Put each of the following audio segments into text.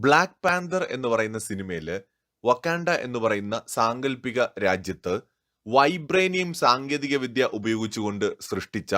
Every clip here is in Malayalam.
ബ്ലാക്ക് പാന്തർ എന്ന് പറയുന്ന സിനിമയിൽ വക്കാൻഡ എന്ന് പറയുന്ന സാങ്കല്പിക രാജ്യത്ത് വൈബ്രേനിയം സാങ്കേതിക വിദ്യ ഉപയോഗിച്ചുകൊണ്ട് സൃഷ്ടിച്ച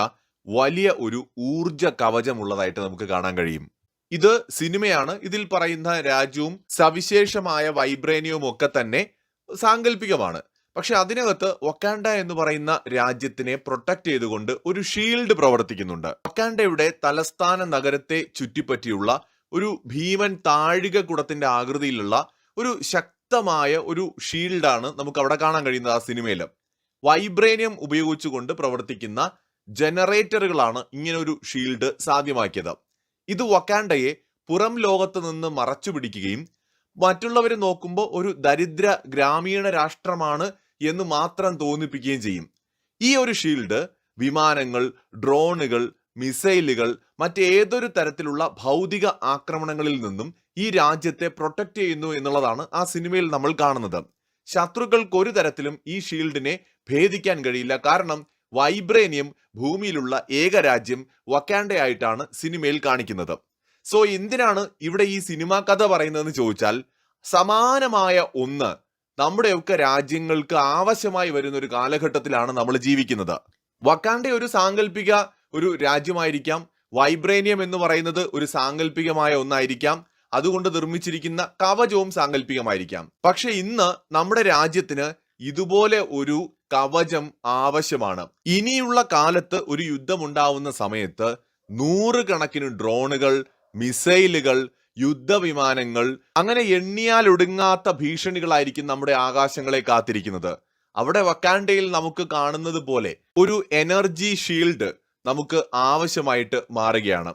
വലിയ ഒരു ഊർജ കവചമുള്ളതായിട്ട് നമുക്ക് കാണാൻ കഴിയും. ഇത് സിനിമയാണ്. ഇതിൽ പറയുന്ന രാജ്യവും സവിശേഷമായ വൈബ്രേനിയവും ഒക്കെ തന്നെ സാങ്കല്പികമാണ് പക്ഷെ അതിനകത്ത് വക്കാൻഡ എന്ന് പറയുന്ന രാജ്യത്തിനെ പ്രൊട്ടക്ട് ചെയ്തുകൊണ്ട് ഒരു ഷീൽഡ് പ്രവർത്തിക്കുന്നുണ്ട്. വക്കാൻഡയുടെ തലസ്ഥാന നഗരത്തെ ചുറ്റിപ്പറ്റിയുള്ള ഒരു ഭീമൻ താഴിക കുടത്തിന്റെ ആകൃതിയിലുള്ള ഒരു ശക്തമായ ഒരു ഷീൽഡാണ് നമുക്ക് അവിടെ കാണാൻ കഴിയുന്നത് ആ സിനിമയിൽ വൈബ്രേനിയം ഉപയോഗിച്ചുകൊണ്ട് പ്രവർത്തിക്കുന്ന ജനറേറ്ററുകളാണ് ഇങ്ങനെ ഒരു ഷീൽഡ് സാധ്യമാക്കിയത്. ഇത് വക്കാണ്ടയെ പുറം ലോകത്ത് നിന്ന് മറച്ചു പിടിക്കുകയും മറ്റുള്ളവരെ നോക്കുമ്പോൾ ഒരു ദരിദ്ര ഗ്രാമീണ രാഷ്ട്രമാണ് എന്ന് മാത്രം തോന്നിപ്പിക്കുകയും ചെയ്യും. ഈ ഒരു ഷീൽഡ് വിമാനങ്ങൾ ഡ്രോണുകൾ മിസൈലുകൾ മറ്റേതൊരു തരത്തിലുള്ള ഭൗതിക ആക്രമണങ്ങളിൽ നിന്നും ഈ രാജ്യത്തെ പ്രൊട്ടക്റ്റ് ചെയ്യുന്നു എന്നുള്ളതാണ് ആ സിനിമയിൽ നമ്മൾ കാണുന്നത്. ശത്രുക്കൾക്ക് ഒരു തരത്തിലും ഈ ഷീൽഡിനെ ഭേദിക്കാൻ കഴിയില്ല. കാരണം വൈബ്രേനിയം ഭൂമിയിലുള്ള ഏക രാജ്യം വക്കാൻഡയായിട്ടാണ് സിനിമയിൽ കാണിക്കുന്നത്. സോ എന്തിനാണ് ഇവിടെ ഈ സിനിമാ കഥ പറയുന്നതെന്ന് ചോദിച്ചാൽ സമാനമായ ഒന്ന് നമ്മുടെയൊക്കെ രാജ്യങ്ങൾക്ക് ആവശ്യമായി വരുന്ന ഒരു കാലഘട്ടത്തിലാണ് നമ്മൾ ജീവിക്കുന്നത്. വക്കാൻഡ ഒരു സാങ്കല്പിക ഒരു രാജ്യമായിരിക്കാം വൈബ്രേനിയം എന്ന് പറയുന്നത് ഒരു സാങ്കല്പികമായ ഒന്നായിരിക്കാം. അതുകൊണ്ട് നിർമ്മിച്ചിരിക്കുന്ന കവചവും സാങ്കല്പികമായിരിക്കാം പക്ഷെ ഇന്ന് നമ്മുടെ രാജ്യത്തിന് ഇതുപോലെ ഒരു കവചം ആവശ്യമാണ്. ഇനിയുള്ള കാലത്ത് ഒരു യുദ്ധമുണ്ടാവുന്ന സമയത്ത് നൂറുകണക്കിന് ഡ്രോണുകൾ മിസൈലുകൾ യുദ്ധവിമാനങ്ങൾ അങ്ങനെ എണ്ണിയാൽ ഒടുങ്ങാത്ത ഭീഷണികളായിരിക്കും നമ്മുടെ ആകാശങ്ങളെ കാത്തിരിക്കുന്നത്. അവിടെ വക്കാൻഡയിൽ നമുക്ക് കാണുന്നത് പോലെ ഒരു എനർജി ഷീൽഡ് നമുക്ക് ആവശ്യമായിട്ട് മാറുകയാണ്.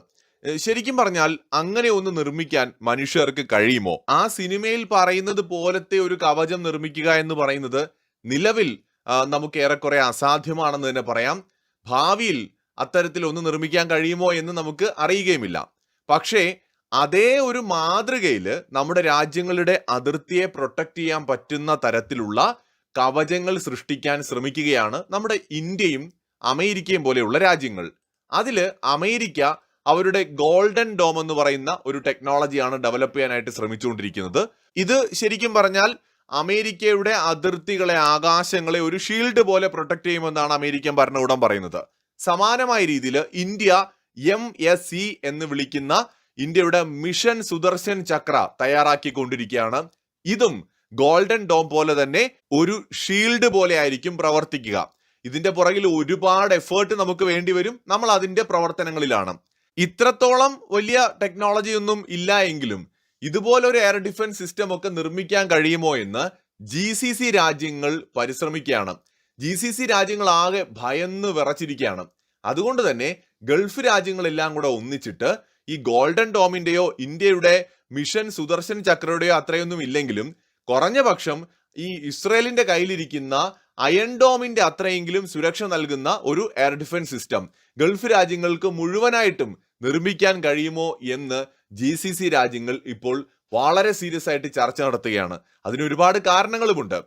ശരിക്കും പറഞ്ഞാൽ അങ്ങനെ ഒന്ന് നിർമ്മിക്കാൻ മനുഷ്യർക്ക് കഴിയുമോ? ആ സിനിമയിൽ പറയുന്നത് പോലത്തെ ഒരു കവചം നിർമ്മിക്കുക എന്ന് പറയുന്നത് നിലവിൽ നമുക്ക് ഏറെക്കുറെ അസാധ്യമാണെന്ന് തന്നെ പറയാം. ഭാവിയിൽ അത്തരത്തിൽ ഒന്ന് നിർമ്മിക്കാൻ കഴിയുമോ എന്ന് നമുക്ക് അറിയുകയുമില്ല. പക്ഷേ അതേ ഒരു മാതൃകയിൽ നമ്മുടെ രാജ്യങ്ങളുടെ അതിർത്തിയെ പ്രൊട്ടക്റ്റ് ചെയ്യാൻ പറ്റുന്ന തരത്തിലുള്ള കവചങ്ങൾ സൃഷ്ടിക്കാൻ ശ്രമിക്കുകയാണ് നമ്മുടെ ഇന്ത്യയും അമേരിക്കയും പോലെയുള്ള രാജ്യങ്ങൾ. അതിൽ അമേരിക്ക അവരുടെ ഗോൾഡൻ ഡോം എന്ന് പറയുന്ന ഒരു ടെക്നോളജിയാണ് ഡെവലപ്പ് ചെയ്യാനായിട്ട് ശ്രമിച്ചുകൊണ്ടിരിക്കുന്നത്. ഇത് ശരിക്കും പറഞ്ഞാൽ അമേരിക്കയുടെ അതിർത്തികളെ ആകാശങ്ങളെ ഒരു ഷീൽഡ് പോലെ പ്രൊട്ടക്ട് ചെയ്യുമെന്നാണ് അമേരിക്കൻ ഭരണകൂടം പറയുന്നത്. സമാനമായ രീതിയിൽ ഇന്ത്യ എം എസ് സി എന്ന് വിളിക്കുന്ന ഇന്ത്യയുടെ മിഷൻ സുദർശൻ ചക്ര തയ്യാറാക്കിക്കൊണ്ടിരിക്കുകയാണ്. ഇതും ഗോൾഡൻ ഡോം പോലെ തന്നെ ഒരു ഷീൽഡ് പോലെ ആയിരിക്കും പ്രവർത്തിക്കുക. ഇതിന്റെ പുറകിൽ ഒരുപാട് എഫേർട്ട് നമുക്ക് വേണ്ടി വരും. നമ്മൾ അതിന്റെ പ്രവർത്തനങ്ങളിലാണ്. ഇത്രത്തോളം വലിയ ടെക്നോളജി ഒന്നും ഇല്ല എങ്കിലും ഇതുപോലെ ഒരു എയർ ഡിഫൻസ് സിസ്റ്റം ഒക്കെ നിർമ്മിക്കാൻ കഴിയുമോ എന്ന് ജി സി സി രാജ്യങ്ങൾ പരിശ്രമിക്കുകയാണ്. ജി സി സി രാജ്യങ്ങൾ ആകെ ഭയന്ന് വിറച്ചിരിക്കുകയാണ്. അതുകൊണ്ട് തന്നെ ഗൾഫ് രാജ്യങ്ങളെല്ലാം കൂടെ ഒന്നിച്ചിട്ട് ഈ ഗോൾഡൻ ഡോമിന്റെയോ ഇന്ത്യയുടെ മിഷൻ സുദർശൻ ചക്രയുടെയോ അത്രയൊന്നും ഇല്ലെങ്കിലും കുറഞ്ഞ പക്ഷം ഈ ഇസ്രയേലിന്റെ കയ്യിലിരിക്കുന്ന അയൺ ഡോമിന്റെ അത്രയെങ്കിലും സുരക്ഷ നൽകുന്ന ഒരു എയർ ഡിഫൻസ് സിസ്റ്റം ഗൾഫ് രാജ്യങ്ങൾക്ക് മുഴുവനായിട്ടും നിർമ്മിക്കാൻ കഴിയുമോ എന്ന് ജി സി സി രാജ്യങ്ങൾ ഇപ്പോൾ വളരെ സീരിയസ് ആയിട്ട് ചർച്ച നടത്തുകയാണ്. അതിന് ഒരുപാട് കാരണങ്ങളുമുണ്ട്.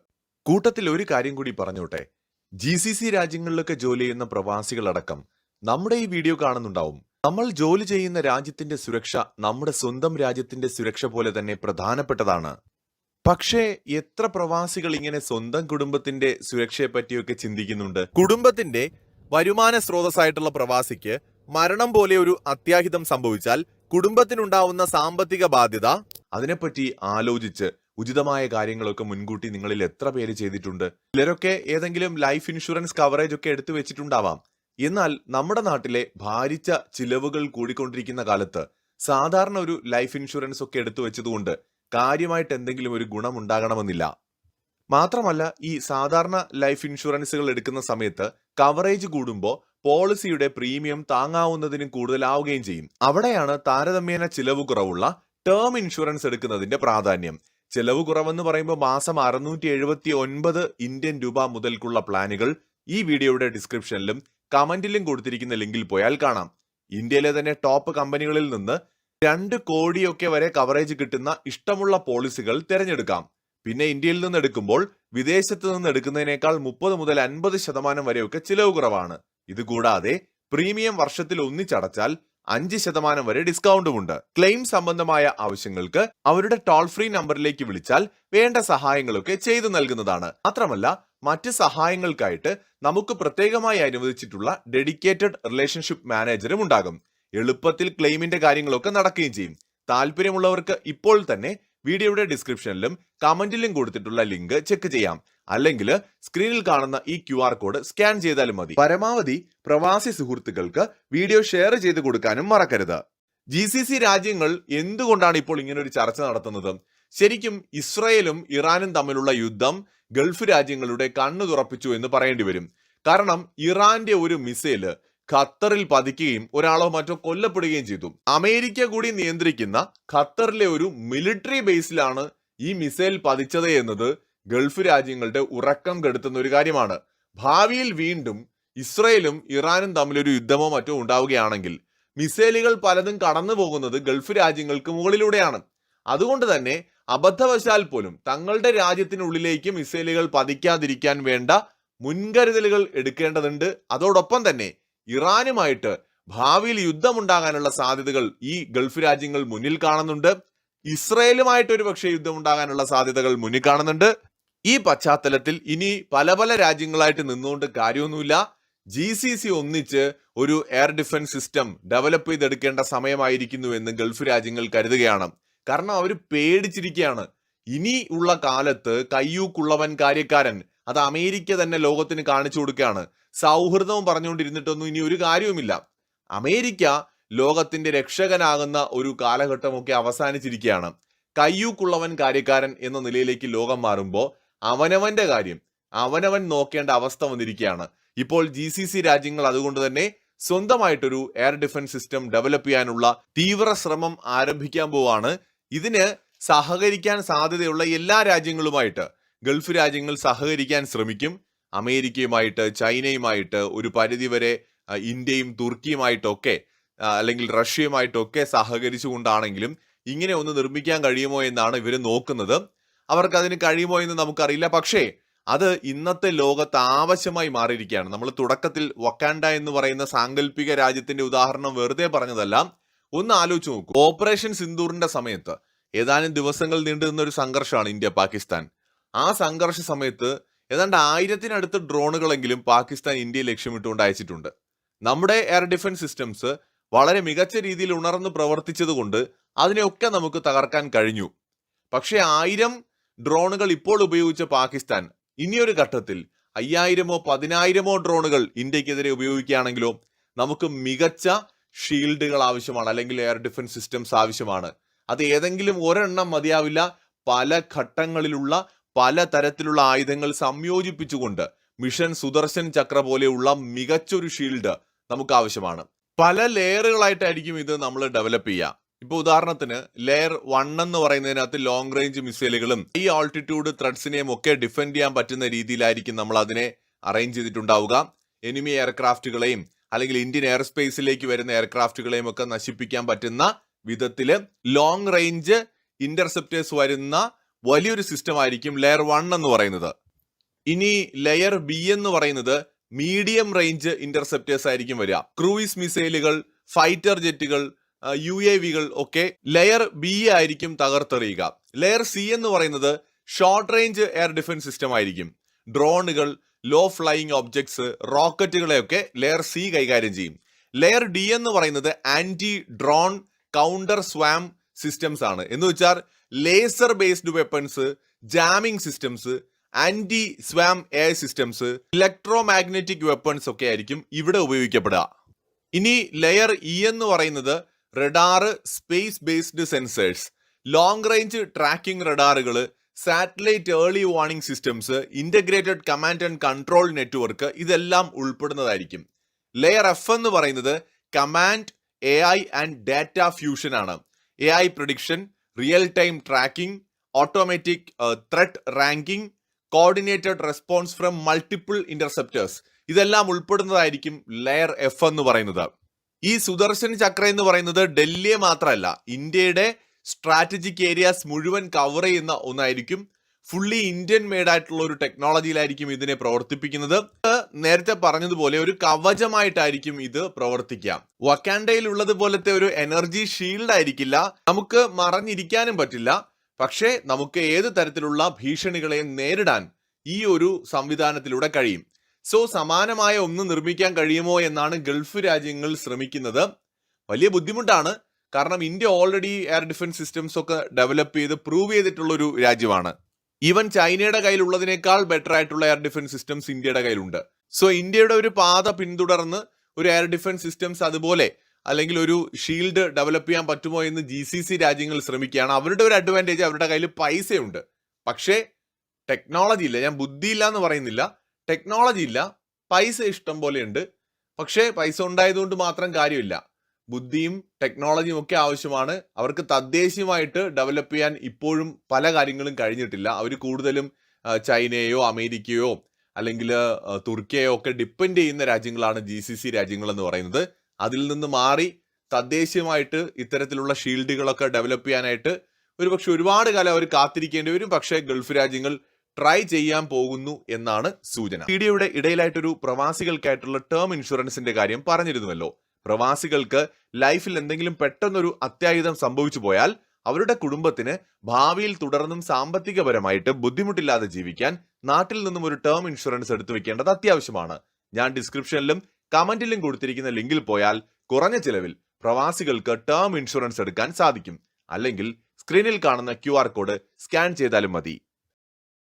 കൂട്ടത്തിൽ ഒരു കാര്യം കൂടി പറഞ്ഞോട്ടെ. ജി സി സി രാജ്യങ്ങളിലൊക്കെ ജോലി ചെയ്യുന്ന പ്രവാസികളടക്കം നമ്മുടെ ഈ വീഡിയോ കാണുന്നുണ്ടാവും. നമ്മൾ ജോലി ചെയ്യുന്ന രാജ്യത്തിന്റെ സുരക്ഷ നമ്മുടെ സ്വന്തം രാജ്യത്തിന്റെ സുരക്ഷ പോലെ തന്നെ പ്രധാനപ്പെട്ടതാണ്. പക്ഷേ എത്ര പ്രവാസികൾ ഇങ്ങനെ സ്വന്തം കുടുംബത്തിന്റെ സുരക്ഷയെ പറ്റിയൊക്കെ ചിന്തിക്കുന്നുണ്ട്? കുടുംബത്തിന്റെ വരുമാന സ്രോതസ്സായിട്ടുള്ള പ്രവാസിക്ക് മരണം പോലെ ഒരു അത്യാഹിതം സംഭവിച്ചാൽ കുടുംബത്തിനുണ്ടാവുന്ന സാമ്പത്തിക ബാധ്യത അതിനെപ്പറ്റി ആലോചിച്ച് ഉചിതമായ കാര്യങ്ങളൊക്കെ മുൻകൂട്ടി നിങ്ങളിൽ എത്ര പേര് ചെയ്തിട്ടുണ്ട്? ചിലരൊക്കെ ഏതെങ്കിലും ലൈഫ് ഇൻഷുറൻസ് കവറേജ് ഒക്കെ എടുത്തു വെച്ചിട്ടുണ്ടാവാം. എന്നാൽ നമ്മുടെ നാട്ടിലെ ഭാരിച്ച ചിലവുകൾ കൂടിക്കൊണ്ടിരിക്കുന്ന കാലത്ത് സാധാരണ ഒരു ലൈഫ് ഇൻഷുറൻസ് ഒക്കെ എടുത്തു വെച്ചതുകൊണ്ട് കാര്യമായിട്ട് എന്തെങ്കിലും ഒരു ഗുണം ഉണ്ടാകണമെന്നില്ല മാത്രമല്ല ഈ സാധാരണ ലൈഫ് ഇൻഷുറൻസുകൾ എടുക്കുന്ന സമയത്ത് കവറേജ് കൂടുമ്പോൾ പോളിസിയുടെ പ്രീമിയം താങ്ങാവുന്നതിനും കൂടുതലാവുകയും ചെയ്യും. അവിടെയാണ് താരതമ്യേന ചിലവ് കുറവുള്ള ടേം ഇൻഷുറൻസ് എടുക്കുന്നതിന്റെ പ്രാധാന്യം. ചിലവ് കുറവെന്ന് പറയുമ്പോൾ മാസം അറുന്നൂറ്റി എഴുപത്തി ഒൻപത് ഇന്ത്യൻ രൂപ മുതൽക്കുള്ള പ്ലാനുകൾ ഈ വീഡിയോയുടെ ഡിസ്ക്രിപ്ഷനിലും കമന്റിലും കൊടുത്തിരിക്കുന്ന ലിങ്കിൽ പോയാൽ കാണാം. ഇന്ത്യയിലെ തന്നെ ടോപ്പ് കമ്പനികളിൽ നിന്ന് രണ്ട് കോടിയൊക്കെ വരെ കവറേജ് കിട്ടുന്ന ഇഷ്ടമുള്ള പോളിസികൾ തിരഞ്ഞെടുക്കാം. പിന്നെ ഇന്ത്യയിൽ നിന്ന് എടുക്കുമ്പോൾ വിദേശത്ത് നിന്ന് എടുക്കുന്നതിനേക്കാൾ മുപ്പത് മുതൽ അൻപത് ശതമാനം വരെയൊക്കെ ചിലവ് കുറവാണ്. ഇതുകൂടാതെ പ്രീമിയം വർഷത്തിൽ ഒന്നിച്ചടച്ചാൽ അഞ്ച് ശതമാനം വരെ ഡിസ്കൗണ്ടുമുണ്ട് ക്ലെയിം സംബന്ധമായ ആവശ്യങ്ങൾക്ക് അവരുടെ ടോൾ ഫ്രീ നമ്പറിലേക്ക് വിളിച്ചാൽ വേണ്ട സഹായങ്ങളൊക്കെ ചെയ്തു നൽകുന്നതാണ്. മാത്രമല്ല മറ്റ് സഹായങ്ങൾക്കായിട്ട് നമുക്ക് പ്രത്യേകമായി അനുവദിച്ചിട്ടുള്ള ഡെഡിക്കേറ്റഡ് റിലേഷൻഷിപ്പ് മാനേജറും ഉണ്ടാകും. എളുപ്പത്തിൽ ക്ലെയിമിന്റെ കാര്യങ്ങളൊക്കെ നടക്കുകയും ചെയ്യും. താല്പര്യമുള്ളവർക്ക് ഇപ്പോൾ തന്നെ വീഡിയോയുടെ ഡിസ്ക്രിപ്ഷനിലും കമന്റിലും കൊടുത്തിട്ടുള്ള ലിങ്ക് ചെക്ക് ചെയ്യാം. അല്ലെങ്കിൽ സ്ക്രീനിൽ കാണുന്ന ഈ ക്യു ആർ കോഡ് സ്കാൻ ചെയ്താലും മതി. പരമാവധി പ്രവാസി സുഹൃത്തുക്കൾക്ക് വീഡിയോ ഷെയർ ചെയ്ത് കൊടുക്കാനും മറക്കരുത്. ജി സി സി രാജ്യങ്ങൾ എന്തുകൊണ്ടാണ് ഇപ്പോൾ ഇങ്ങനെ ഒരു ചർച്ച നടത്തുന്നത്? ശരിക്കും ഇസ്രയേലും ഇറാനും തമ്മിലുള്ള യുദ്ധം ഗൾഫ് രാജ്യങ്ങളുടെ കണ്ണു തുറപ്പിച്ചു എന്ന് പറയേണ്ടി വരും. കാരണം ഇറാന്റെ ഒരു മിസൈൽ ഖത്തറിൽ പതിക്കുകയും ഒരാളോ മറ്റോ കൊല്ലപ്പെടുകയും ചെയ്തു. അമേരിക്ക കൂടി നിയന്ത്രിക്കുന്ന ഖത്തറിലെ ഒരു മിലിറ്ററി ബേസിലാണ് ഈ മിസൈൽ പതിച്ചത് എന്നത് ഗൾഫ് രാജ്യങ്ങളുടെ ഉറക്കം കെടുത്തുന്ന ഒരു കാര്യമാണ്. ഭാവിയിൽ വീണ്ടും ഇസ്രയേലും ഇറാനും തമ്മിലൊരു യുദ്ധമോ മറ്റോ ഉണ്ടാവുകയാണെങ്കിൽ മിസൈലുകൾ പലതും കടന്നു പോകുന്നത് ഗൾഫ് രാജ്യങ്ങൾക്ക് മുകളിലൂടെയാണ്. അതുകൊണ്ട് തന്നെ അബദ്ധവശാൽ പോലും തങ്ങളുടെ രാജ്യത്തിനുള്ളിലേക്ക് മിസൈലുകൾ പതിക്കാതിരിക്കാൻ വേണ്ട മുൻകരുതലുകൾ എടുക്കേണ്ടതുണ്ട്. അതോടൊപ്പം തന്നെ ഇറാനുമായിട്ട് ഭാവിയിൽ യുദ്ധമുണ്ടാകാനുള്ള സാധ്യതകൾ ഈ ഗൾഫ് രാജ്യങ്ങൾ മുന്നിൽ കാണുന്നുണ്ട്. ഇസ്രയേലുമായിട്ട് ഒരു പക്ഷേ യുദ്ധമുണ്ടാകാനുള്ള സാധ്യതകൾ മുന്നിൽ കാണുന്നുണ്ട്. ഈ പശ്ചാത്തലത്തിൽ ഇനി പല പല രാജ്യങ്ങളായിട്ട് നിന്നുകൊണ്ട് കാര്യമൊന്നുമില്ല. ജി സി സി ഒന്നിച്ച് ഒരു എയർ ഡിഫൻസ് സിസ്റ്റം ഡെവലപ്പ് ചെയ്തെടുക്കേണ്ട സമയമായിരിക്കുന്നു എന്ന് ഗൾഫ് രാജ്യങ്ങൾ കരുതുകയാണ്. കാരണം അവർ പേടിച്ചിരിക്കുകയാണ്. ഇനി ഉള്ള കാലത്ത് കയ്യൂക്കുള്ളവൻ കാര്യക്കാരൻ അത് അമേരിക്ക തന്നെ ലോകത്തിന് കാണിച്ചു കൊടുക്കുകയാണ്. സൗഹൃദവും പറഞ്ഞുകൊണ്ടിരുന്നിട്ടൊന്നും ഇനി ഒരു കാര്യവുമില്ല. അമേരിക്ക ലോകത്തിന്റെ രക്ഷകനാകുന്ന ഒരു കാലഘട്ടമൊക്കെ അവസാനിച്ചിരിക്കുകയാണ്. കയ്യൂക്കുള്ളവൻ കാര്യക്കാരൻ എന്ന നിലയിലേക്ക് ലോകം മാറുമ്പോൾ അവനവന്റെ കാര്യം അവനവൻ നോക്കേണ്ട അവസ്ഥ വന്നിരിക്കുകയാണ്. ഇപ്പോൾ ജി സി സി രാജ്യങ്ങൾ അതുകൊണ്ട് തന്നെ സ്വന്തമായിട്ടൊരു എയർ ഡിഫൻസ് സിസ്റ്റം ഡെവലപ്പ് ചെയ്യാനുള്ള തീവ്ര ശ്രമം ആരംഭിക്കാൻ പോവാണ്. ഇതിന് സഹകരിക്കാൻ സാധ്യതയുള്ള എല്ലാ രാജ്യങ്ങളുമായിട്ട് ഗൾഫ് രാജ്യങ്ങൾ സഹകരിക്കാൻ ശ്രമിക്കും. അമേരിക്കയുമായിട്ട് ചൈനയുമായിട്ട് ഒരു പരിധിവരെ ഇന്ത്യയും തുർക്കിയുമായിട്ടൊക്കെ അല്ലെങ്കിൽ റഷ്യയുമായിട്ടൊക്കെ സഹകരിച്ചുകൊണ്ടാണെങ്കിലും ഇങ്ങനെ ഒന്ന് നിർമ്മിക്കാൻ കഴിയുമോ എന്നാണ് ഇവർ നോക്കുന്നത്. അവർക്ക് അതിന് കഴിയുമോ എന്ന് നമുക്കറിയില്ല. പക്ഷേ അത് ഇന്നത്തെ ലോകത്ത് ആവശ്യമായി മാറിയിരിക്കുകയാണ്. നമ്മൾ തുടക്കത്തിൽ വക്കാൻഡ എന്ന് പറയുന്ന സാങ്കല്പിക രാജ്യത്തിന്റെ ഉദാഹരണം വെറുതെ പറഞ്ഞതല്ല. ഒന്ന് ആലോചിച്ച് നോക്കൂ. ഓപ്പറേഷൻ സിന്ദൂറിന്റെ സമയത്ത് ഏതാനും ദിവസങ്ങൾ നീണ്ടു നിന്ന ഒരു സംഘർഷമാണ് ഇന്ത്യ പാകിസ്ഥാൻ ആ സംഘർഷ സമയത്ത് ഏതാണ്ട് ആയിരത്തിനടുത്ത് ഡ്രോണുകളെങ്കിലും പാകിസ്ഥാൻ ഇന്ത്യയെ ലക്ഷ്യമിട്ടുകൊണ്ട് അയച്ചിട്ടുണ്ട്. നമ്മുടെ എയർ ഡിഫൻസ് സിസ്റ്റംസ് വളരെ മികച്ച രീതിയിൽ ഉണർന്ന് പ്രവർത്തിച്ചതുകൊണ്ട് അതിനെയൊക്കെ നമുക്ക് തകർക്കാൻ കഴിഞ്ഞു. പക്ഷേ ആയിരം ഡ്രോണുകൾ ഇപ്പോൾ ഉപയോഗിച്ച പാകിസ്ഥാൻ ഇനിയൊരു ഘട്ടത്തിൽ അയ്യായിരമോ പതിനായിരമോ ഡ്രോണുകൾ ഇന്ത്യക്കെതിരെ ഉപയോഗിക്കുകയാണെങ്കിലോ നമുക്ക് മികച്ച ഷീൽഡുകൾ ആവശ്യമാണ് അല്ലെങ്കിൽ എയർ ഡിഫൻസ് സിസ്റ്റംസ് ആവശ്യമാണ്. അത് ഏതെങ്കിലും ഒരെണ്ണം മതിയാവില്ല. പല ഘട്ടങ്ങളിലുള്ള പല തരത്തിലുള്ള ആയുധങ്ങൾ സംയോജിപ്പിച്ചുകൊണ്ട് മിഷൻ സുദർശൻ ചക്ര പോലെയുള്ള മികച്ചൊരു ഷീൽഡ് നമുക്ക് ആവശ്യമാണ് പല ലെയറുകളായിട്ടായിരിക്കും ഇത് നമ്മൾ ഡെവലപ്പ് ചെയ്യുക ഇപ്പൊ ഉദാഹരണത്തിന് ലെയർ വൺ എന്ന് പറയുന്നതിനകത്ത് ലോങ് റേഞ്ച് മിസൈലുകളും ഈ ആൾട്ടിറ്റ്യൂഡ് ത്രെഡ്സിനെയും ഒക്കെ ഡിഫെൻഡ് ചെയ്യാൻ പറ്റുന്ന രീതിയിലായിരിക്കും നമ്മൾ അതിനെ അറേഞ്ച് ചെയ്തിട്ടുണ്ടാവുക. എനിമി എയർക്രാഫ്റ്റുകളെയും അല്ലെങ്കിൽ ഇന്ത്യൻ എയർ സ്പേസിലേക്ക് വരുന്ന എയർക്രാഫ്റ്റുകളെയും ഒക്കെ നശിപ്പിക്കാൻ പറ്റുന്ന വിധത്തിൽ ലോങ് റേഞ്ച് ഇന്റർസെപ്റ്റേഴ്സ് വരുന്ന വലിയൊരു സിസ്റ്റം ആയിരിക്കും ലെയർ വൺ എന്ന് പറയുന്നത്. ഇനി ലെയർ ബി എന്ന് പറയുന്നത് മീഡിയം റേഞ്ച് ഇന്റർസെപ്റ്റേഴ്സ് ആയിരിക്കും വരിക. ക്രൂയിസ് മിസൈലുകൾ ഫൈറ്റർ ജെറ്റുകൾ യു എ വികൾ ഒക്കെ ലെയർ ബി ആയിരിക്കും തകർത്തെറിയുക. ലെയർ സി എന്ന് പറയുന്നത് short range air defence system ആയിരിക്കും. ഡ്രോണുകൾ ലോ ഫ്ലൈയിങ് ഒബ്ജക്ട്സ് റോക്കറ്റുകളെയൊക്കെ ലെയർ സി കൈകാര്യം ചെയ്യും. ലെയർ ഡി എന്ന് പറയുന്നത് anti drone counter swarm systems ആണ്. എന്ന് വെച്ചാൽ laser based weapons jamming systems anti swarm air systems electromagnetic weapons ഒക്കെ ആയിരിക്കും ഇവിടെ ഉപയോഗിക്കപ്പെടുക. ഇനി ലെയർ ഇ എന്ന് പറയുന്നത് radar space based sensors long range tracking റഡാറുകൾ satellite early warning systems integrated command and control network ഇതെല്ലാം ഉൾപ്പെടുന്നതായിരിക്കും. ലെയർ എഫ് എന്ന് പറയുന്നത് command A I and data fusion ആണ്. A I prediction real time tracking automatic threat ranking coordinated response from multiple interceptors ഇതെല്ലാം ഉൾപ്പെടുന്നതായിരിക്കും ലെയർ എഫ് എന്ന് പറയുന്നത്. ഈ സുദർശൻ ചക്ര എന്ന് പറയുന്നത് ഡൽഹിയെ മാത്രമല്ല ഇന്ത്യയുടെ സ്ട്രാറ്റജിക് ഏരിയാസ് മുഴുവൻ കവർ ചെയ്യുന്ന ഒന്നായിരിക്കും ഫുള്ളി ഇന്ത്യൻ മെയ്ഡ് ആയിട്ടുള്ള ഒരു ടെക്നോളജിയിലായിരിക്കും ഇതിനെ പ്രവർത്തിപ്പിക്കുന്നത്. നേരത്തെ പറഞ്ഞതുപോലെ ഒരു കവചമായിട്ടായിരിക്കും ഇത് പ്രവർത്തിക്കാം വക്കാൻഡയിൽ ഉള്ളതുപോലത്തെ ഒരു എനർജി ഷീൽഡ് ആയിരിക്കില്ല. നമുക്ക് മറഞ്ഞിരിക്കാനും പറ്റില്ല. പക്ഷേ നമുക്ക് ഏത് തരത്തിലുള്ള ഭീഷണികളെയും നേരിടാൻ ഈ ഒരു സംവിധാനത്തിലൂടെ കഴിയും? സോ സമാനമായ ഒന്ന് നിർമ്മിക്കാൻ കഴിയുമോ എന്നാണ് ഗൾഫ് രാജ്യങ്ങൾ ശ്രമിക്കുന്നത്. വലിയ ബുദ്ധിമുട്ടാണ്. കാരണം India already air defence systems ഒക്കെ ഡെവലപ്പ് ചെയ്ത് പ്രൂവ് ചെയ്തിട്ടുള്ള ഒരു രാജ്യമാണ്. ഈവൻ ചൈനയുടെ കയ്യിലുള്ളതിനേക്കാൾ ബെറ്റർ ആയിട്ടുള്ള എയർ ഡിഫൻസ് സിസ്റ്റംസ് ഇന്ത്യയുടെ കയ്യിലുണ്ട്. സോ ഇന്ത്യയുടെ ഒരു പാത പിന്തുടർന്ന് ഒരു എയർ ഡിഫൻസ് സിസ്റ്റംസ് അതുപോലെ അല്ലെങ്കിൽ ഒരു ഷീൽഡ് ഡെവലപ്പ് ചെയ്യാൻ പറ്റുമോ എന്ന് ജി സി സി രാജ്യങ്ങൾ ശ്രമിക്കുകയാണ്. അവരുടെ ഒരു അഡ്വാന്റേജ് അവരുടെ കയ്യിൽ പൈസയുണ്ട്. പക്ഷേ ടെക്നോളജി ഇല്ല. ഞാൻ ബുദ്ധിയില്ല എന്ന് പറയുന്നില്ല. ടെക്നോളജി ഇല്ല. പൈസ ഇഷ്ടം പോലെയുണ്ട്. പക്ഷേ പൈസ ഉണ്ടായതുകൊണ്ട് മാത്രം കാര്യമില്ല. ബുദ്ധിയും ടെക്നോളജിയും ഒക്കെ ആവശ്യമാണ്. അവർക്ക് തദ്ദേശീയമായിട്ട് ഡെവലപ്പ് ചെയ്യാൻ ഇപ്പോഴും പല കാര്യങ്ങളും കഴിഞ്ഞിട്ടില്ല. അവർ കൂടുതലും ചൈനയോ അമേരിക്കയോ അല്ലെങ്കിൽ തുർക്കിയോ ഒക്കെ ഡിപ്പെൻഡ് ചെയ്യുന്ന രാജ്യങ്ങളാണ് ജി സി സി രാജ്യങ്ങൾ എന്ന് പറയുന്നത്. അതിൽ നിന്ന് മാറി തദ്ദേശീയമായിട്ട് ഇത്തരത്തിലുള്ള ഷീൽഡുകളൊക്കെ ഡെവലപ്പ് ചെയ്യാനായിട്ട് ഒരുപക്ഷെ ഒരുപാട് കാലം അവർ കാത്തിരിക്കേണ്ടി വരും. പക്ഷേ ഗൾഫ് രാജ്യങ്ങൾ ട്രൈ ചെയ്യാൻ പോകുന്നു എന്നാണ് സൂചന. വീഡിയോയുടെ ഇടയിലായിട്ടൊരു പ്രവാസികൾക്കായിട്ടുള്ള ടേം ഇൻഷുറൻസിന്റെ കാര്യം പറഞ്ഞിരുന്നുവല്ലോ. പ്രവാസികൾക്ക് ലൈഫിൽ എന്തെങ്കിലും പെട്ടെന്നൊരു അത്യാഹിതം സംഭവിച്ചു പോയാൽ അവരുടെ കുടുംബത്തിന് ഭാവിയിൽ തുടർന്നും സാമ്പത്തികപരമായിട്ട് ബുദ്ധിമുട്ടില്ലാതെ ജീവിക്കാൻ നാട്ടിൽ നിന്നും ഒരു ടേം ഇൻഷുറൻസ് എടുത്തു വെക്കേണ്ടത് അത്യാവശ്യമാണ്. ഞാൻ ഡിസ്ക്രിപ്ഷനിലും കമന്റിലും കൊടുത്തിരിക്കുന്ന ലിങ്കിൽ പോയാൽ കുറഞ്ഞ ചിലവിൽ പ്രവാസികൾക്ക് ടേം ഇൻഷുറൻസ് എടുക്കാൻ സാധിക്കും. അല്ലെങ്കിൽ സ്ക്രീനിൽ കാണുന്ന ക്യു കോഡ് സ്കാൻ ചെയ്താലും മതി.